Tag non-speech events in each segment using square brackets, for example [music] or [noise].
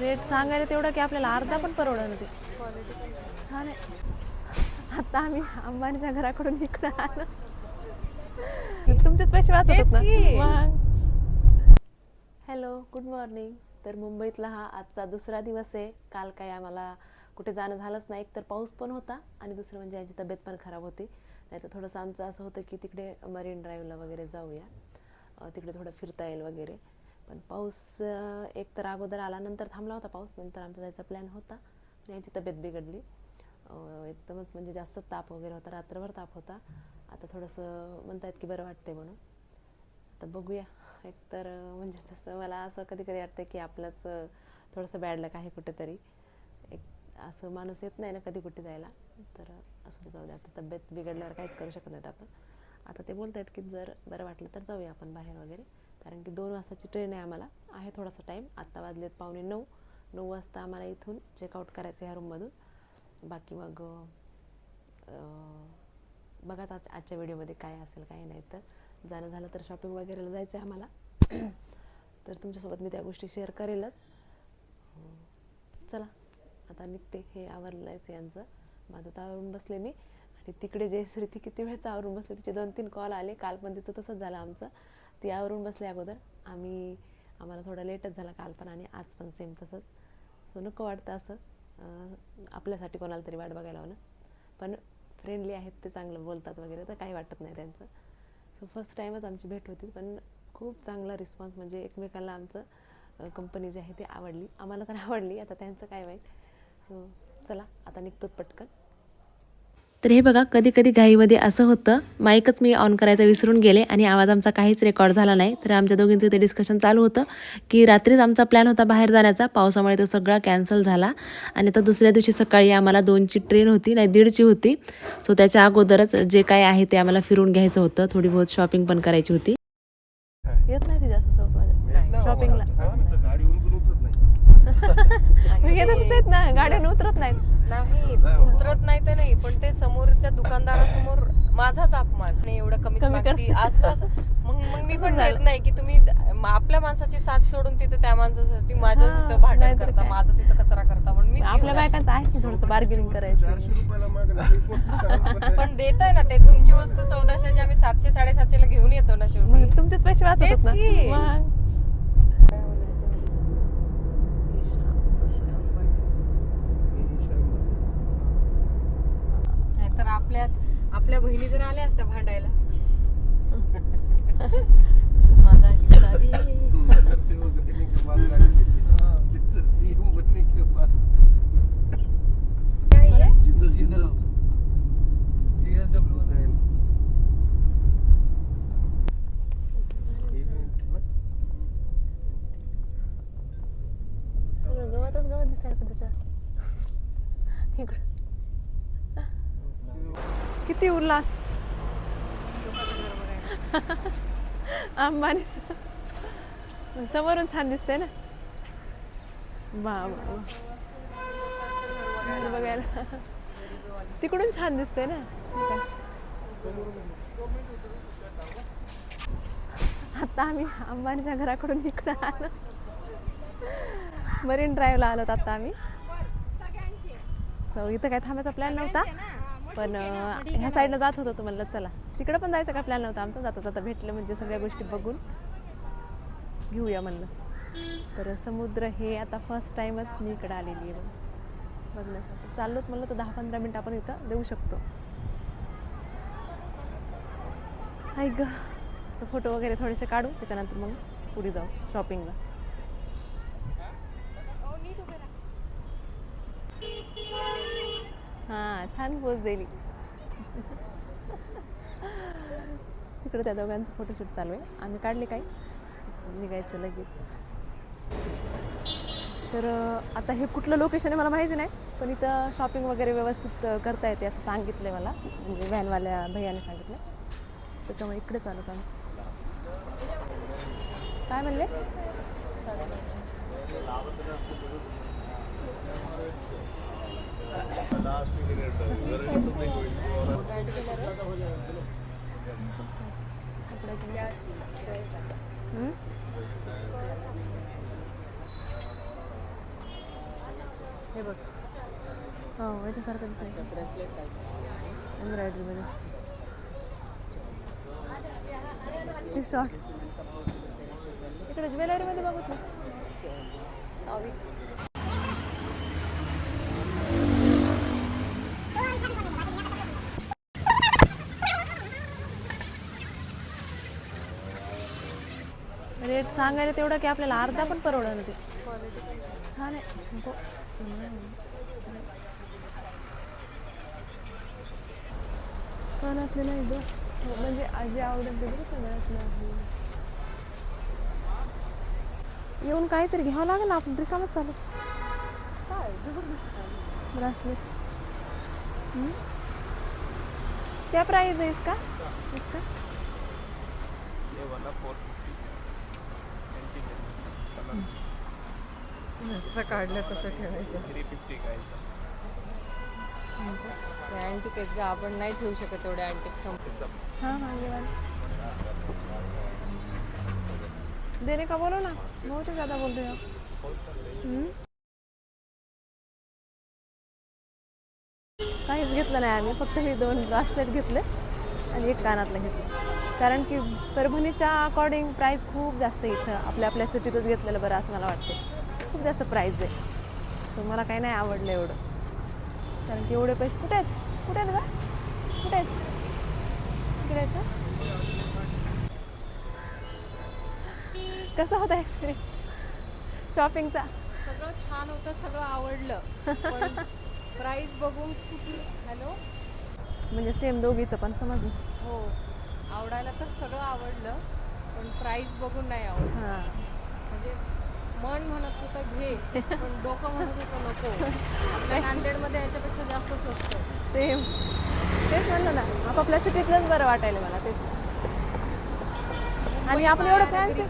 Rate सांगायला तेवढं की आपल्याला अर्धा पण परवडलं ते छान आहे. आता आम्ही अंबानीच्या घराकडून इकडं आलो. तुमचेच पैसे वाचत. हॅलो गुड मॉर्निंग तर मुंबईतला हा आजचा दुसरा दिवस आहे. काल काय आम्हाला कुठे जाणं झालंच नाही. एक तर पाऊस पण होता आणि दुसरं म्हणजे यांची तब्येत पण खराब होती. नाही तर थोडंसं आमचं असं होतं की तिकडे मरीन ड्राईव्हला वगैरे जाऊया. तिकडे थोडं फिरता येईल वगैरे. पण पाऊस एक तर अगोदर आल्यानंतर थांबला होता पाऊस नंतर आमचा जायचा प्लॅन होता. पण यांची तब्येत बिघडली. एकदमच म्हणजे जास्त ताप वगैरे होता रात्रभर ताप होता. आता थोडंसं म्हणतायत की बरं वाटते म्हणून. आता बघूया. एक तर म्हणजे तसं मला असं कधी कधी वाटतं की आपलंच थोडंसं बॅड लक आहे कुठेतरी. एक असं माणूस येत नाही ना कधी कुठे जायला. तर असं जाऊ दे. आता तब्येत बिघडल्यावर काहीच करू शकत नाहीत आपण. आता ते बोलत आहेत की जर बरं वाटलं तर जाऊया आपण बाहेर वगैरे. कारण की दोन वाजताची ट्रेन आहे आम्हाला. आहे थोडासा टाईम आत्ता वाजलेत पावणे नऊ. नऊ वाजता आम्हाला इथून चेकआउट करायचं ह्या रूममधून बाकी मग बघाच आज आजच्या व्हिडिओमध्ये काय असेल काय नाही तर. जाणं झालं तर शॉपिंग वगैरेला जायचं आहे आम्हाला. तर तुमच्यासोबत मी त्या गोष्टी शेअर करेलच. चला आता निघते हे आवरलंयच यांचं. माझं तर आवरून बसले मी. आणि तिकडे जयश्री ती किती वेळचं आवरून बसले तिचे दोन तीन कॉल आले. काल पण तिचं तसंच झालं आमचं. ती आवरून बसल्या अगोदर. आम्ही आम्हाला थोडा लेटच झाला काल पण आणि आज पण सेम तसंच. सो नको वाटतं असं. आपल्यासाठी कोणाला तरी वाट बघायला लावणं. पण फ्रेंडली आहेत ते चांगलं बोलतात वगैरे तर काही वाटत नाही त्यांचं. सो फर्स्ट टाईमच आमची भेट होती पण खूप चांगला रिस्पॉन्स म्हणजे एकमेकांना आमचं कंपनी जी आहे ती आवडली. आम्हाला तर [laughs] आवडली आता त्यांचं काय माहीत. सो चला आता निघतोच पटकन. तर हे बघा कधी कधी घाईमध्ये असं होतं माईकच मी ऑन करायचं विसरून गेले आणि आवाज आमचा काहीच रेकॉर्ड झाला नाही. तर आमच्या दोघींचं ते डिस्कशन चालू होतं की रात्रीच आमचा प्लॅन होता बाहेर जाण्याचा. पावसामुळे तो सगळा कॅन्सल झाला. आणि आता दुसऱ्या दिवशी सकाळी आम्हाला दोनची ट्रेन होती नाही दीडची होती. सो त्याच्या अगोदरच जे काय आहे ते आम्हाला फिरून घ्यायचं होतं. थोडी बहुत शॉपिंग पण करायची होती. येत नाही ती जास्त नाही. शॉपिंगला नाही मी येतच आहेत ना गाड्यानं उतरत नाहीत. नाही उतरत नाही ते नाही पण ते समोरच्या दुकानदारासमोर माझाच अपमान. नाही एवढं कमी कमी मागती. आज तर असं मग मग मी पण तसंच झालं. नाही की तुम्ही म- आपल्या माणसाची साथ सोडून तिथे त्या माणसासाठी माझं हा, तिथं भांडण नाहीतर करता काय. माझं तिथं कचरा करता म्हणून मी आपल्या बायकांचं आहे की थोडंसं बार्गेनिंग करायचं? चारशे रुपयाला मागणं पण देत आहे ना ते तुमची वस्तू चौदाशेची आम्ही सातशे साडेसातशे ला घेऊन येतो ना शेवटी. मग तुमचेच पैसे वाचत तेच ना? की. मग काय म्हणायचं? ईशा- ईशा अंबानी. नाहीतर आपल्या आपल्या बहिणी जर आल्या असत्या भांडायला. माझा [laughs] गवतच गवत दिसायला इकडं. किती उल्हास. अंबानी समोरून छान दिसते ना? वा वा बघायला. तिकडून छान दिसते ना? आता आम्ही अंबानीच्या घराकडून इकडं आलो. मरीन ड्राईव्हला आलो आता आम्ही. सो इथं काय थांबायचा प्लॅन नव्हता? पण ह्या साईडनं जात होतो म्हणलं चला. तिकडं पण जायचा काय प्लॅन नव्हता आमचा? जाता जाता भेटलं म्हणजे सगळ्या गोष्टी बघून. घेऊया म्हणलं. तर समुद्र हे आता फर्स्ट टाईमच मी इकडं आलेली आहे बघ. बघण्यासाठी चाललोत म्हणलं तर दहा पंधरा मिनिट आपण इथं देऊ शकतो. हाय ग. असं फोटो वगैरे थोडेसे काढू त्याच्यानंतर मग पुढे जाऊ शॉपिंगला हां छान पोच दिली. तिकडे त्या दोघांचं फोटोशूट चालू आहे. आम्ही काढले काही. निघायचं लगेच. तर आता हे कुठलं लोकेशन आहे मला माहिती नाही पण इथं शॉपिंग वगैरे व्यवस्थित करता येते असं सांगितलं आहे मला. म्हणजे व्हॅनवाल्या भैयाने सांगितलं त्याच्यामुळे इकडे चालू आम्ही काय म्हणले? हे बघ हो याच्यासारखं दिसायचं ब्रेसलेट टाईप एम्ब्रॉयडरीमध्ये हे शॉर्ट इकडे ज्वेलरीमध्ये बघत ना रेट सांगायला तेवढं की आपल्याला अर्धा पण परवडलं ते. छान आहे. कानातले नाही ग. म्हणजे आजी आवडत आहे येऊन काहीतरी घ्यावं लागेल ना आपण रिकामच चालू. काय? ब्रासलेट क्या? प्राइस है इसका इसका जसं काढलं तसं ठेवायचं. ते अँटिक आहेत ग आपण नाही ठेवू शकत तेवढे अँटिक संप हाँ हाँ ये वाला देने का बोलो ना? बहुत ही ज़्यादा बोल रहे हो आप हम्म? काहीच घेतलं नाही आम्ही फक्त हे दोन ब्रासलेट घेतले आणि एक कानातलं घेतलं. कारण की परभणीच्या अकॉर्डिंग प्राईस खूप जास्त इथं. आपल्या आपल्या सिटीतच घेतलेलं बरं असं मला वाटतं खूप जास्त प्राईस आहे. सो मला काही नाही आवडलं एवढं. कारण की एवढे पैसे कुठे आहेत? कुठे आहेत का कुठे आहेत? इकडे आहेत? कसा होता एक्सपिरियन्स शॉपिंगचा सगळं छान होतं सगळं आवडलं. प्राइस बघून खूप हॅलो म्हणजे सेम दोघीचं पण समजलं? हो. आवडायला तर सगळं आवडलं पण प्राइस बघून नाही आवडलं. हां. म्हणजे मन म्हणत होतं घे. पण डोकं म्हणत होतं नको. आपल्या नांदेडमध्ये याच्यापेक्षा जास्त स्वस्त आहे. सेम तेच म्हणलं ना आपापल्या सिटीतलंच बरं वाटायला मला तेच. आणि आपण एवढं फॅन्सी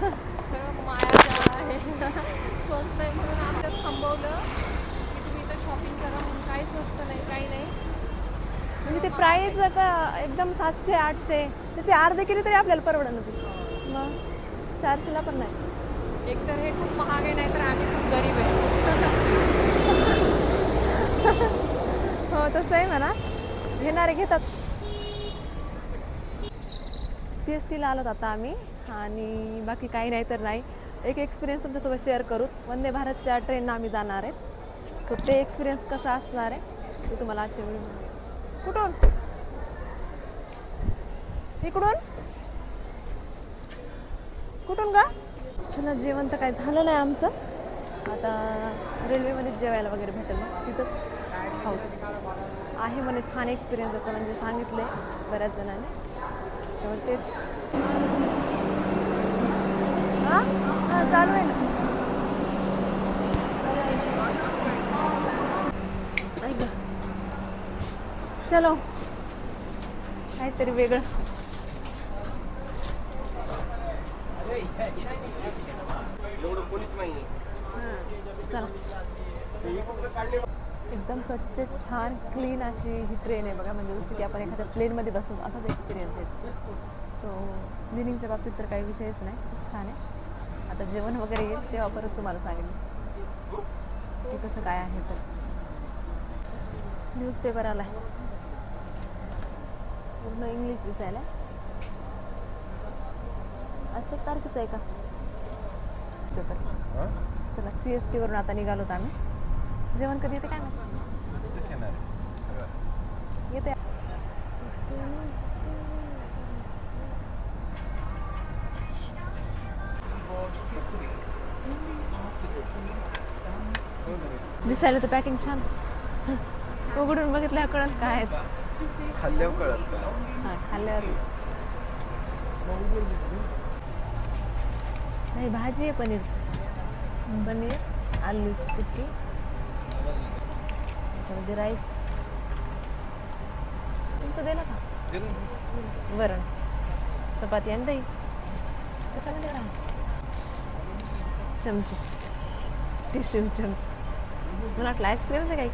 सगळं मायाचं आहे. स्वस्त आहे म्हणून आमच्यात थांबवलं. की तुम्ही इथं शॉपिंग करा म्हणून काही स्वस्त नाही काही नाही. म्हणजे ते प्राईस आता एकदम सातशे आठशे त्याची अर्धे केली तरी आपल्याला परवडत नव्हती मग चारशेला पण नाही. एक तर हे खूप महाग आहे नाही तर आम्ही खूप गरीब आहे. [laughs] हो तसं आहे म्हणा. घेणारे घेतात. सी एस टीला आलोत आता आम्ही. आणि बाकी काही नाही तर नाही. एक एक्सपिरियन्स तुमच्यासोबत शेअर करू. वंदे भारतच्या ट्रेननं आम्ही जाणार आहेत सो ते एक्सपिरियन्स कसा असणार आहे ते तुम्हाला आजच्या व्हिडिओ कुठून? इकडून? कुठून का चला जेवण तर काय झालं नाही आमचं. आता रेल्वेमध्येच जेवायला वगैरे भेटेल ना तिथंच. खाऊ आहे म्हणे छान एक्सपिरियन्स असं म्हणजे सांगितलं आहे बऱ्याच जणांनी. त्याच्यामुळे तेच. हां? हां चालू आहे ना ऐक गं. चलो. काहीतरी वेगळं. चला. एकदम स्वच्छ छान क्लीन अशी ही ट्रेन आहे बघा. म्हणजे जसं की आपण एखाद्या प्लेनमध्ये बसतो असाच एक्सपिरियन्स आहे. सो क्लिनिंगच्या बाबतीत तर काही विषयच नाही. खूप छान आहे. आता जेवण वगैरे येईल तेव्हा परत तुम्हाला सांगेन. की कसं काय आहे तर. न्यूजपेपर आला आहे पूर्ण इंग्लिश दिसायला. आजच्या तारखेचं आहे का? पेपर? चला सी एस टीवरून आता निघालो होतो आम्ही. जेवण कधी येते काय. येते. दिसायला तर पॅकिंग छान. उघडून बघितल्या कळत काय आहेत खाल्ल्यावर कळत? हां खाल्ल्यावर नाही भाजी आहे पनीरची पनीर आलूची सुकी त्याच्यामध्ये राईस तुमचं दिलं का? वरण चपाती आणि दही. त्याच्यामध्ये राहा चमचे. टिश्यू चमचे. मला वाटलं आईस्क्रीमच आहे काय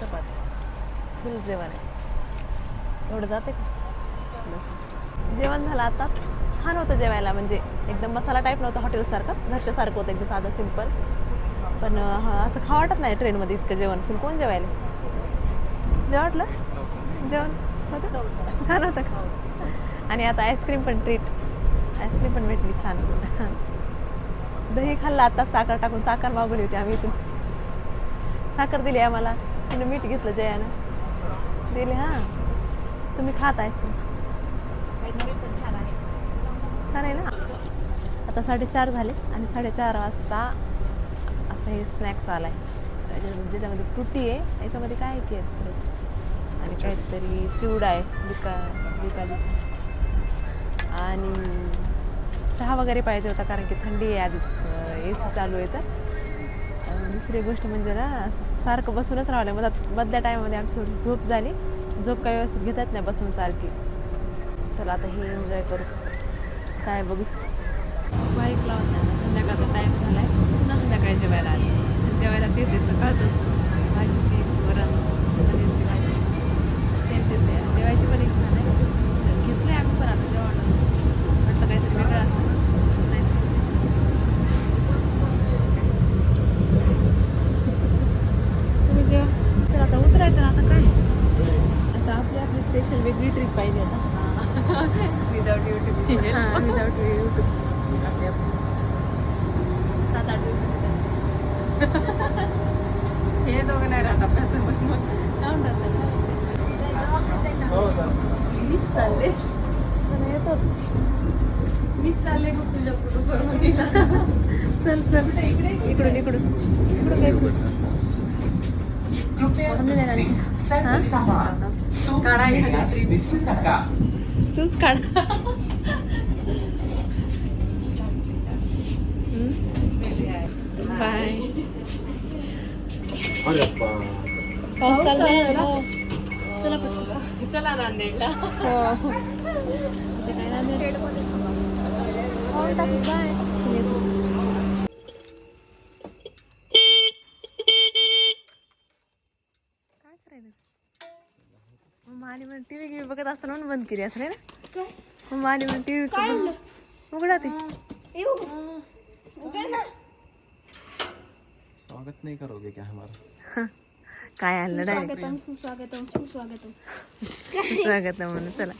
चपाती फुल जेवण आहे. एवढं जाते का? बस जेवण झालं आता. छान होतं जेवायला. म्हणजे एकदम मसाला टाईप नव्हतं हॉटेलसारखं घरच्यासारखं होतं एकदम साधं सिंपल पण असं खा वाटत नाही ट्रेनमध्ये इतकं जेवण. फुल कोण जेवायला? जेवण वाटलं? जेवण? होतं? छान होतं का? आणि आता आईस्क्रीम पण ट्रीट आईस्क्रीम पण भेटली छान. दही खाल्लं आता साखर टाकून. साखर मागवली होती आम्ही इथून. साखर दिली आम्हाला. तिने मीठ घेतलं जयानं. दिले हां. तुम्ही खात आईस्क्रीम छान आहे छान आहे ना? आता साडेचार झाले आणि साडेचार वाजता असं हे स्नॅक्स आलाय. त्याच्या- ज्याच्यामध्ये फ्रुटी आहे याच्यामध्ये काय आहे की आहे? आणि काहीतरी चिवडा आहे बिका बिकालीचा आणि चहा वगैरे पाहिजे होता कारण की थंडी आहे आधीच ए सी चालू आहे तर. दुसरी गोष्ट म्हणजे ना असं सारखं बसूनच राहिलं मग मधल्या टायमामध्ये आमची थोडी झोप झाली. झोप काही व्यवस्थित घेता येत नाही बसून सारखी. चला आता हे एन्जॉय करू. काय बघू? बाईक लावत नाही संध्याकाळचा टाईम झाला आहे पुन्हा संध्याकाळी जेवायला आली. जेवायला तेच सकाळचं. माझी तेच वरण पनीरची भाजी सेम तेच आहे जेवायची पण इच्छा नाही घेतलं आहे आम्ही पण आता जेवण म्हटलं काहीतरी वेगळं असं नाही तुम्ही जेव्हा चला आता उतरायचं ना आता काय आता आपली आपली स्पेशल वेगळी ट्रिप पाहिजे आता विदाउट युट्यूबची हां विदाउट यूट्यूबची सात आठ दिवसाची हे दोघं नाही राहत आपल्यासोबत मग. मीच चालले. चला येतो. मीच चालले मग तुझ्या फोटो परवडीला चल चल. इकडे इकडून इकडून. इकडून काय. हां? काढा तूच काढ. बाय पाऊस चाललाय हो. चला पटकन. चला नांदेडला हो काय करायचं टी व्ही बघत असताना म्हणून बंद केली असं नाही ना मग आली म्हणून टी व्ही उघडा ते स्वागत नहीं करोगे क्या हमारा? काय आणलं डायरेक्ट सुस्वागतम सुस्वागतम. सुस्वागतम स्वागत आहे म्हणून चला.